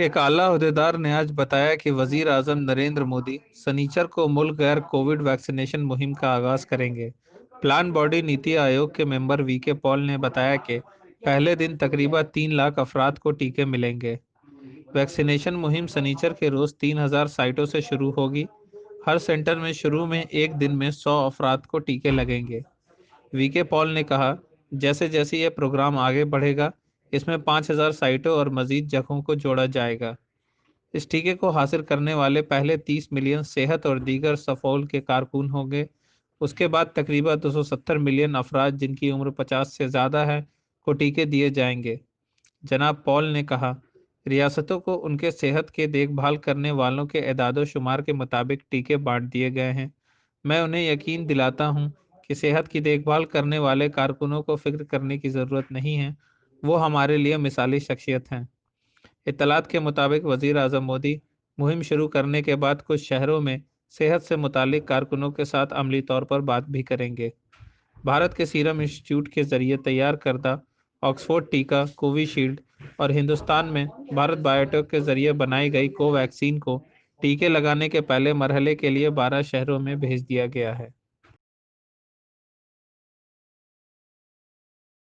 एक आला अहदेदार ने आज बताया कि वज़ीर आज़म नरेंद्र मोदी सनीचर को मुल्क गैर कोविड वैक्सीनेशन मुहिम का आगाज़ करेंगे। प्लान बॉडी नीति आयोग के मेंबर वी के पॉल ने बताया कि पहले दिन तकरीबन तीन लाख अफराद को टीके मिलेंगे। वैक्सीनेशन मुहिम सनीचर के रोज तीन हज़ार साइटों से शुरू होगी। हर सेंटर में शुरू में एक दिन में सौ अफराद को टीके लगेंगे। वी के पॉल ने कहा जैसे जैसे ये प्रोग्राम आगे बढ़ेगा इसमें 5000 साइटों और मजीद जगहों को जोड़ा जाएगा। इस टीके को हासिल करने वाले पहले 30 मिलियन सेहत और दीगर सफोल के कारकुन होंगे। उसके बाद तकरीबन 270 मिलियन अफराद, जिनकी उम्र 50 से ज़्यादा है, को टीके दिए जाएँगे। जनाब पॉल ने कहा, रियासतों को उनके सेहत के देखभाल करने वालों के एदाद शुमार के मुताबिक टीके बांट दिए गए हैं। मैं उन्हें यकीन दिलाता हूँ कि सेहत की देखभाल करने वाले कारकुनों को फ़िक्र करने की ज़रूरत नहीं है। वो हमारे लिए मिसाली शख्सियत हैं। इतलात के मुताबिक वज़ीर अजम मोदी मुहिम शुरू करने के बाद कुछ शहरों में सेहत से मुतक कारकुनों के साथ अमली तौर पर बात भी करेंगे। भारत के सीरम इंस्टीट्यूट के ज़रिए तैयार करदा ऑक्सफोर्ड टीका, कोविशील्ड और हिंदुस्तान में भारत बायोटेक के ज़रिए बनाई गई कोवैक्सीन को टीके लगाने के पहले मरहले के लिए 12 शहरों में भेज दिया गया है।